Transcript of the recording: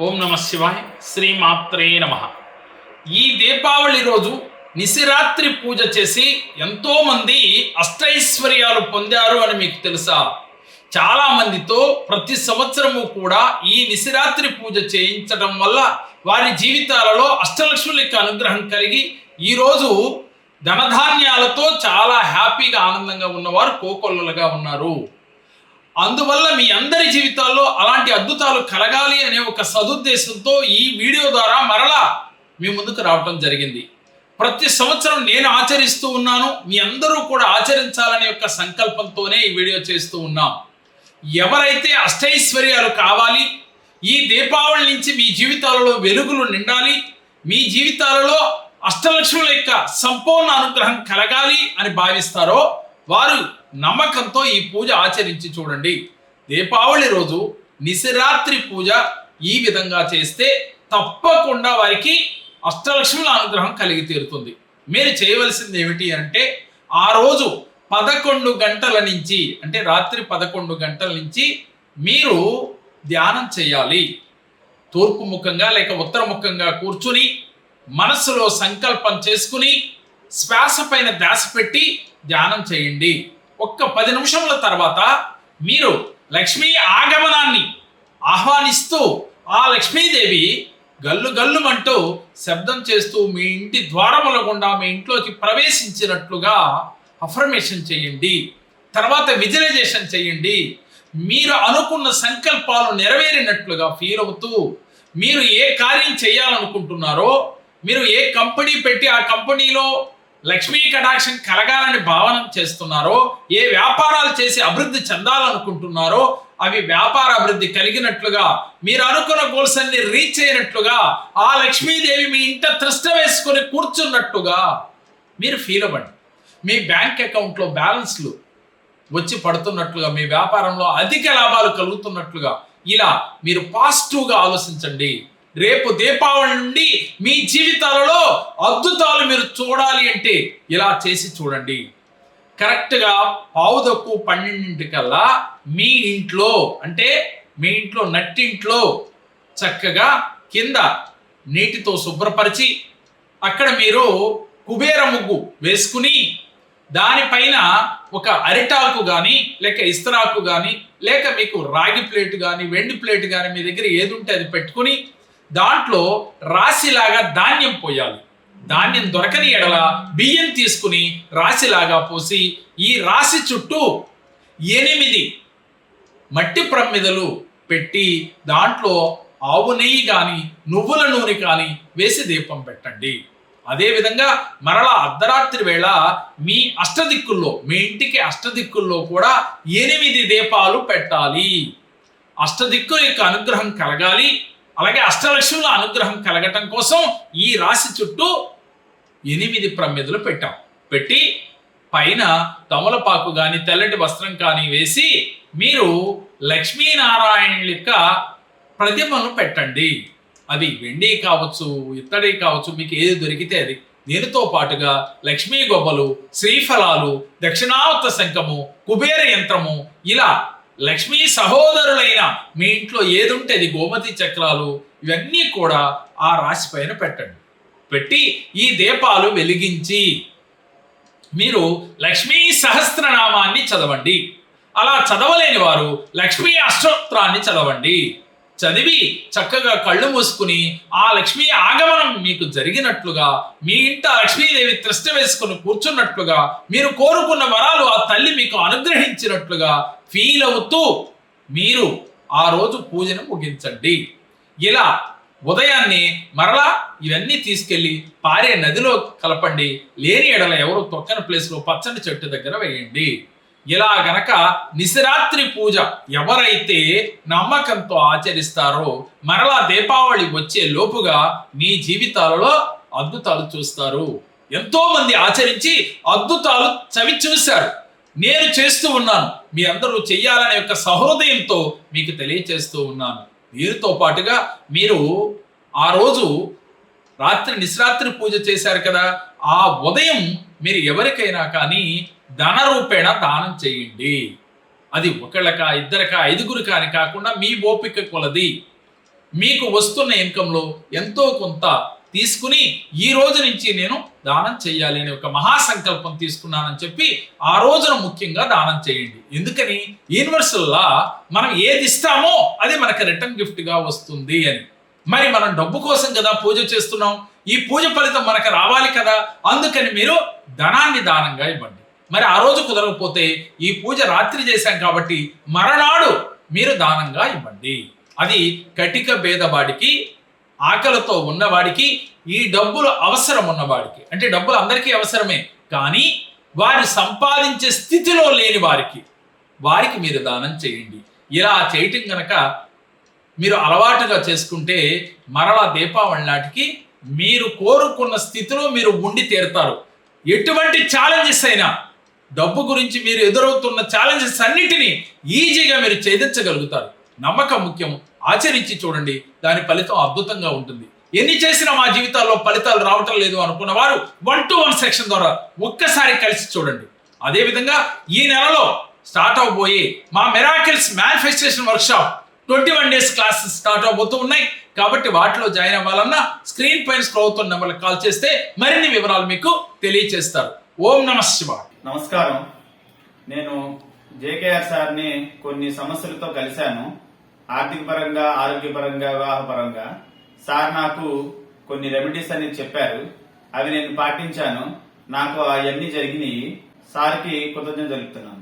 ఓం నమ శివాయ శ్రీమాత్రే నమ. ఈ దీపావళి రోజు నిశిరాత్రి పూజ చేసి ఎంతోమంది అష్టైశ్వర్యాలు పొందారు అని మీకు తెలుసా? చాలామందితో ప్రతి సంవత్సరము కూడా ఈ నిశిరాత్రి పూజ చేయించడం వల్ల వారి జీవితాలలో అష్టలక్ష్ముల యొక్క అనుగ్రహం కలిగి ఈరోజు ధనధాన్యాలతో చాలా హ్యాపీగా ఆనందంగా ఉన్నవారు కోకొల్లలుగా ఉన్నారు. అందువల్ల మీ అందరి జీవితాల్లో అలాంటి అద్భుతాలు కలగాలి అనే ఒక సదుద్దేశంతో ఈ వీడియో ద్వారా మరలా మీ ముందుకు రావటం జరిగింది. ప్రతి సంవత్సరం నేను ఆచరిస్తూ ఉన్నాను మీ అందరూ కూడా ఆచరించాలనే ఒక సంకల్పంతోనే ఈ వీడియో చేస్తూ ఉన్నాం. ఎవరైతే అష్టైశ్వర్యాలు కావాలి ఈ దీపావళి నుంచి మీ జీవితాలలో వెలుగులు నిండాలి మీ జీవితాలలో అష్టలక్ష్ముల యొక్క సంపూర్ణ అనుగ్రహం కలగాలి అని భావిస్తారో వారు నమ్మకంతో ఈ పూజ ఆచరించి చూడండి. దీపావళి రోజు నిశరాత్రి పూజ ఈ విధంగా చేస్తే తప్పకుండా వారికి అష్టలక్ష్ముల అనుగ్రహం కలిగి తీరుతుంది. మీరు చేయవలసింది ఏమిటి అంటే ఆ రోజు పదకొండు గంటల నుంచి అంటే రాత్రి పదకొండు గంటల నుంచి మీరు ధ్యానం చేయాలి. తూర్పు ముఖంగా లేక ఉత్తర ముఖంగా కూర్చుని మనస్సులో సంకల్పం చేసుకుని శ్వాస పైన ధ్యాస పెట్టి ధ్యానం చేయండి. ఒక్క పది నిమిషముల తర్వాత మీరు లక్ష్మీ ఆగమనాన్ని ఆహ్వానిస్తూ ఆ లక్ష్మీదేవి గల్లు గల్లుమంటూ శబ్దం చేస్తూ మీ ఇంటి ద్వారముల గుండా మీ ఇంట్లోకి ప్రవేశించినట్లుగా అఫర్మేషన్ చేయండి. తర్వాత విజువలైజేషన్ చేయండి. మీరు అనుకున్న సంకల్పాలు నెరవేరినట్లుగా ఫీల్ అవుతూ మీరు ఏ కార్యం చేయాలనుకుంటున్నారో మీరు ఏ కంపెనీ పెట్టి ఆ కంపెనీలో లక్ష్మీ కటాక్షం కలగాలని భావన చేస్తున్నారో ఏ వ్యాపారాలు చేసి అభివృద్ధి చెందాలనుకుంటున్నారో అవి వ్యాపార అభివృద్ధి కలిగినట్లుగా మీరు అనుకున్న గోల్స్ అన్ని రీచ్ అయినట్లుగా ఆ లక్ష్మీదేవి మీ ఇంట త్రిష్ట వేసుకొని కూర్చున్నట్టుగా మీరు ఫీల్ అవ్వండి. మీ బ్యాంక్ అకౌంట్లో బ్యాలెన్స్లు వచ్చి పడుతున్నట్లుగా మీ వ్యాపారంలో అధిక లాభాలు కలుగుతున్నట్లుగా ఇలా మీరు పాజిటివ్గా ఆలోచించండి. రేపు దీపావళి నుండి మీ జీవితాలలో అద్భుతాలు మీరు చూడాలి అంటే ఇలా చేసి చూడండి. కరెక్ట్గా పావు తక్కువ పన్నెండింటికల్లా మీ ఇంట్లో అంటే మీ ఇంట్లో నట్టింట్లో చక్కగా కింద నీటితో శుభ్రపరిచి అక్కడ మీరు కుబేర ముగ్గు వేసుకుని దానిపైన ఒక అరిటాకు కానీ లేక ఇస్తరాకు కానీ లేక మీకు రాగి ప్లేట్ కానీ వెండి ప్లేట్ కానీ మీ దగ్గర ఏది ఉంటే అది పెట్టుకుని దాంట్లో రాశిలాగా ధాన్యం పోయాలి. ధాన్యం దొరకని ఎడల బియ్యం తీసుకుని రాశిలాగా పోసి ఈ రాశి చుట్టూ ఎనిమిది మట్టి ప్రమిదలు పెట్టి దాంట్లో ఆవు నెయ్యి కానీ నువ్వుల నూనె కానీ వేసి దీపం పెట్టండి. అదేవిధంగా మరలా అర్ధరాత్రి వేళ మీ అష్టదిక్కుల్లో మీ ఇంటికి అష్టదిక్కుల్లో కూడా ఎనిమిది దీపాలు పెట్టాలి. అష్టదిక్కుల యొక్క అనుగ్రహం కలగాలి. అలాగే అష్టలక్ష్ముల అనుగ్రహం కలగటం కోసం ఈ రాశి చుట్టూ ఎనిమిది ప్రమిదలు పెట్టాం. పెట్టి పైన తమలపాకు కానీ తెల్లటి వస్త్రం కానీ వేసి మీరు లక్ష్మీనారాయణ యొక్క ప్రతిమను పెట్టండి. అది వెండి కావచ్చు ఇత్తడి కావచ్చు మీకు ఏది దొరికితే అది. దీనితో పాటుగా లక్ష్మీ గొబ్బలు శ్రీఫలాలు దక్షిణావత శంఖము కుబేర యంత్రము ఇలా లక్ష్మీ సహోదరులైన మీ ఇంట్లో ఏది ఉంటే అది గోమతి చక్రాలు ఇవన్నీ కూడా ఆ రాశి పైన పెట్టండి. పెట్టి ఈ దీపాలు వెలిగించి మీరు లక్ష్మీ సహస్రనామాన్ని చదవండి. అలా చదవలేని వారు లక్ష్మీ అష్టోత్రాన్ని చదవండి. చదివి చక్కగా కళ్ళు మూసుకుని ఆ లక్ష్మీ ఆగమనం మీకు జరిగినట్లుగా మీ ఇంట లక్ష్మీదేవి త్రష్ట వేసుకుని కూర్చున్నట్లుగా మీరు కోరుకున్న వరాలు ఆ తల్లి మీకు అనుగ్రహించినట్లుగా ఫీల్ అవుతూ మీరు ఆ రోజు పూజను ముగించండి. ఇలా ఉదయాన్నే మరలా ఇవన్నీ తీసుకెళ్ళి పారే నదిలో కలపండి. లేని ఎడల ఎవరు తొక్కని ప్లేస్లో పచ్చని చెట్టు దగ్గర వేయండి. ఇలా గనక నిశరాత్రి పూజ ఎవరైతే నమ్మకంతో ఆచరిస్తారో మరలా దీపావళి వచ్చే లోపుగా మీ జీవితాలలో అద్భుతాలు చూస్తారు. ఎంతో మంది ఆచరించి అద్భుతాలు చవి చూశారు. నేను చేస్తూ ఉన్నాను. మీ అందరూ చెయ్యాలనే యొక్క సహృదయంతో మీకు తెలియచేస్తూ ఉన్నాను. వీరితో పాటుగా మీరు ఆ రోజు రాత్రి నిశ్రాత్రి పూజ చేశారు కదా ఆ ఉదయం మీరు ఎవరికైనా కానీ ధన రూపేణ దానం చేయండి. అది ఒకళ్ళక ఇద్దరిక ఐదుగురు అని కాకుండా మీ ఓపిక కొలది. మీకు వస్తున్న ఇన్కంలో ఎంతో కొంత తీసుకుని ఈ రోజు నుంచి నేను దానం చేయాలి అనే ఒక మహాసంకల్పం తీసుకున్నానని చెప్పి ఆ రోజున ముఖ్యంగా దానం చేయండి. ఎందుకని? యూనివర్సల్లా మనం ఏది ఇస్తామో అది మనకి రిటర్న్ గిఫ్ట్గా వస్తుంది అని. మరి మనం డబ్బు కోసం కదా పూజ చేస్తున్నాం? ఈ పూజ ఫలితం మనకు రావాలి కదా? అందుకని మీరు ధనాన్ని దానంగా ఇవ్వండి. మరి ఆ రోజు కుదరకపోతే ఈ పూజ రాత్రి చేశాం కాబట్టి మరనాడు మీరు దానంగా ఇవ్వండి. అది కటిక భేదవాడికి ఆకలితో ఉన్నవాడికి ఈ డబ్బులు అవసరం ఉన్నవాడికి. అంటే డబ్బులు అందరికీ అవసరమే కానీ వారు సంపాదించే స్థితిలో లేని వారికి వారికి మీరు దానం చేయండి. ఇలా చేయటం గనక మీరు అలవాటుగా చేసుకుంటే మరలా దీపావళి నాటికి మీరు కోరుకున్న స్థితిలో మీరు ఉండి తీరుతారు. ఎటువంటి ఛాలెంజెస్ అయినా డబ్బు గురించి మీరు ఎదురవుతున్న ఛాలెంజెస్ అన్నిటినీ ఈజీగా మీరు ఛేదించగలుగుతారు. నమ్మకం ముఖ్యం ఆచరించి చూడండి. దాని ఫలితం అద్భుతంగా ఉంటుంది. ఎన్ని చేసినా మా జీవితాల్లో ఫలితాలు రావటం లేదు అనుకున్న వారు వన్ టు వన్ సెక్షన్ ద్వారా ఒక్కసారి కలిసి చూడండి. అదేవిధంగా ఈ నెలలో స్టార్ట్ అవబోయే మా miracles manifestation workshop twenty one days classes start అవబోతూ ఉన్నాయి. కాబట్టి వాటిలో జాయిన్ అవ్వాలన్నా స్క్రీన్ పైన స్క్రోల్ అవుతున్న నెంబర్కి కాల్ చేస్తే మరిన్ని వివరాలు మీకు తెలియచేస్తారు. ఓం నమ శివాయ. నమస్కారం. నేను జేకేఆర్ సార్ని కొన్ని సమస్యలతో కలిశాను. ఆర్థిక పరంగా ఆరోగ్యపరంగా వివాహ పరంగా సార్ నాకు కొన్ని రెమెడీస్ అనేది చెప్పారు. అవి నేను పాటించాను. నాకు అవన్నీ జరిగినాయి. సార్కి కృతజ్ఞత జరుపుతున్నాను